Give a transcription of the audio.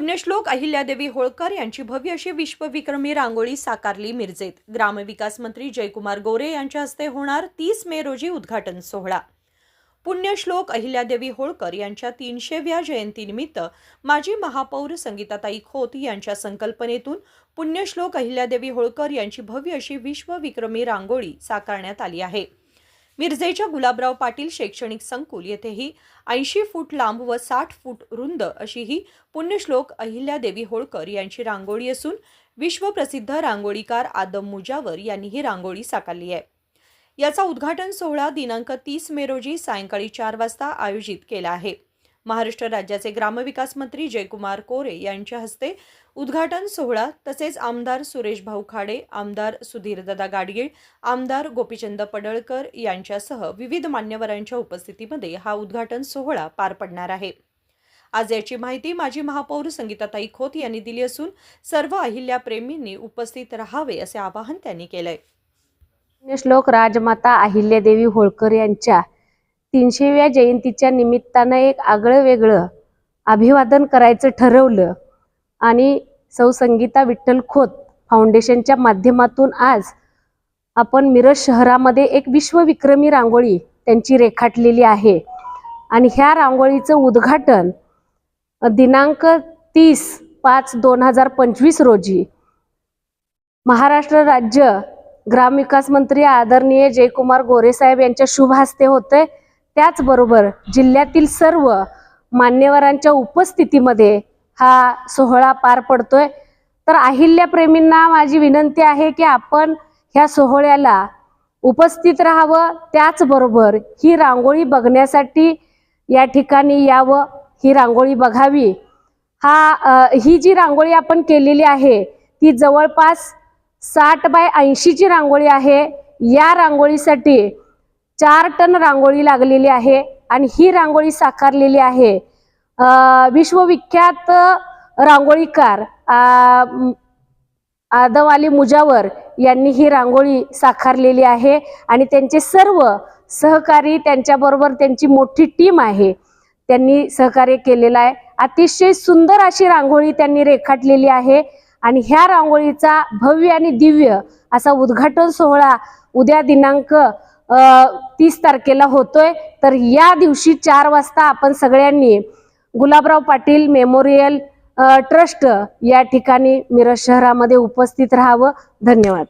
पुण्यश्लोक अहिल्यादेवी होळकर यांची भव्य अशी विश्वविक्रमी रांगोळी साकारली मिरजेत. ग्रामविकास मंत्री जयकुमार गोरे यांच्या हस्ते होणार तीस मे रोजी उद्घाटन सोहळा. पुण्यश्लोक अहिल्यादेवी होळकर यांच्या तीनशेव्या जयंतीनिमित्त माजी महापौर संगीताताई खोत यांच्या संकल्पनेतून पुण्यश्लोक अहिल्यादेवी होळकर यांची भव्य अशी विश्वविक्रमी रांगोळी साकारण्यात आली आहे. मिरजेच्या गुलाबराव पाटील शैक्षणिक संकुल येथेही ऐंशी फूट लांब व साठ फूट रुंद अशी ही पुण्यश्लोक अहिल्यादेवी होळकर यांची रांगोळी असून विश्वप्रसिद्ध रांगोळीकार आदम मुजावर यांनी ही रांगोळी साकारली आहे. याचा उद्घाटन सोहळा दिनांक तीस मे रोजी सायंकाळी चार वाजता आयोजित केला आहे. महाराष्ट्र राज्याचे ग्रामविकास मंत्री जयकुमार कोरे यांच्या हस्ते उद्घाटन सोहळा तसेच आमदार सुरेश भाऊ खाडे आमदार सुधीरदादा गाडगीळ आमदार गोपीचंद पडळकर यांच्यासह विविध मान्यवरांच्या उपस्थितीमध्ये हा उद्घाटन सोहळा पार पडणार आहे. आज याची माहिती माजी महापौर संगीताताई खोत यांनी दिली असून सर्व अहिल्याप्रेमींनी उपस्थित राहावे असे आवाहन त्यांनी केलंय. श्लोक राजमाता अहिल्यादेवी होळकर यांच्या तीनशेव्या जयंतीच्या निमित्तानं एक आगळं वेगळं अभिवादन करायचं ठरवलं. आणि सौ संगीता विठ्ठल खोत फाउंडेशनच्या माध्यमातून आज आपण मिरज शहरामध्ये एक विश्वविक्रमी रांगोळी त्यांची रेखाटलेली आहे. आणि ह्या रांगोळीचं उद्घाटन दिनांक तीस पाच दोन हजार पंचवीस रोजी महाराष्ट्र राज्य ग्रामविकास मंत्री आदरणीय जयकुमार गोरेसाहेब यांच्या शुभ हस्ते होते त्याचबरोबर जिल्ह्यातील सर्व मान्यवरांच्या उपस्थितीमध्ये हा सोहळा पार पडतोय. तर अहिल्याप्रेमींना माझी विनंती आहे की आपण ह्या सोहळ्याला उपस्थित राहावं त्याचबरोबर ही रांगोळी बघण्यासाठी या ठिकाणी यावं ही रांगोळी बघावी. हा ही जी रांगोळी आपण केलेली आहे ती जवळपास साठ बाय ऐंशीची रांगोळी आहे. या रांगोळीसाठी चार टन रांगोळी लागलेली आहे आणि ही रांगोळी साकारलेली आहे. विश्वविख्यात रांगोळीकार अ, आदम अली मुजावर यांनी ही रांगोळी साकारलेली आहे आणि त्यांचे सर्व सहकारी त्यांच्याबरोबर त्यांची मोठी टीम आहे. त्यांनी सहकार्य केलेलं आहे. अतिशय सुंदर अशी रांगोळी त्यांनी रेखाटलेली आहे आणि ह्या रांगोळीचा भव्य आणि दिव्य असा उद्घाटन सोहळा उद्या दिनांक तीस तारखेला होतोय. तर या दिवशी चार वाजता आपण सगळ्यांनी गुलाबराव पाटील मेमोरियल ट्रस्ट या ठिकाणी मिरज शहरामध्ये उपस्थित राहावं. धन्यवाद.